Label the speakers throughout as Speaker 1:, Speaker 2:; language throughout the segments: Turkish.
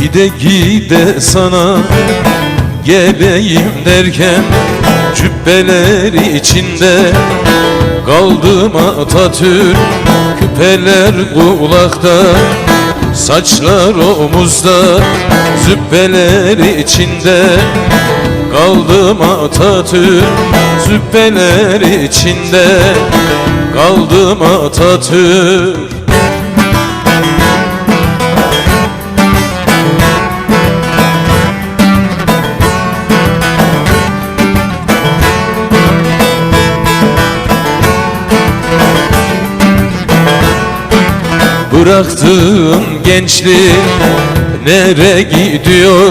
Speaker 1: Gide gide sana geleyim derken Cübbeler içinde kaldım Atatürk. Küpeler kulakta saçlar omuzda Zübbeler içinde kaldım Atatürk. Zübbeler içinde kaldım Atatürk Bıraktığım gençlik nere gidiyor?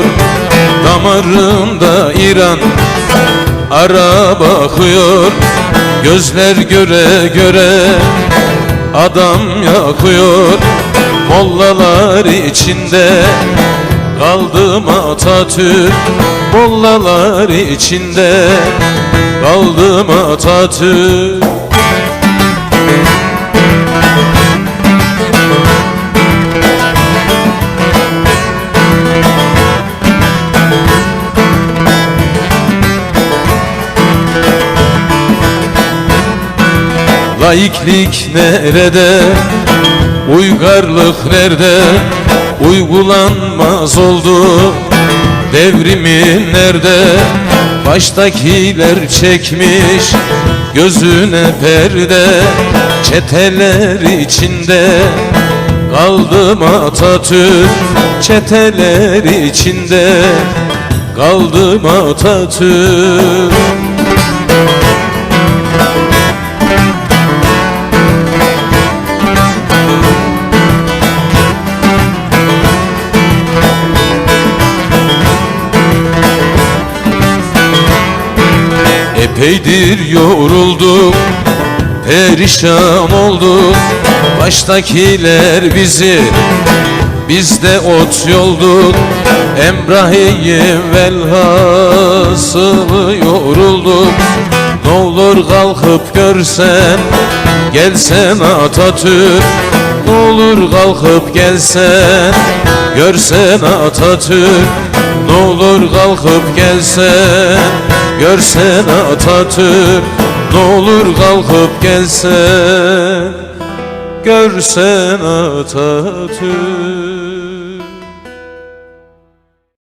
Speaker 1: Damarımda İran ara bakıyor. Gözler göre göre adam yakıyor. Mollalar içinde kaldım Atatürk. Mollalar içinde kaldım Atatürk Laiklik nerede? Uygarlık nerede? Uygulanmaz oldu Devrimin nerede? Baştakiler çekmiş Gözüne perde Çeteler içinde Kaldım Atatürk Çeteler içinde Kaldım Atatürk Epeydir yorulduk Perişan olduk. Baştakiler bizi Biz de ot yolduk. Emrahiyim velhasıl yorulduk. Ne olur kalkıp görsen Gelsen Atatürk. Ne olur kalkıp gelsen Görsen Atatürk. Ne olur kalkıp gelsen Görsen Atatürk Ne olur kalkıp gelsen. Görsen Atatürk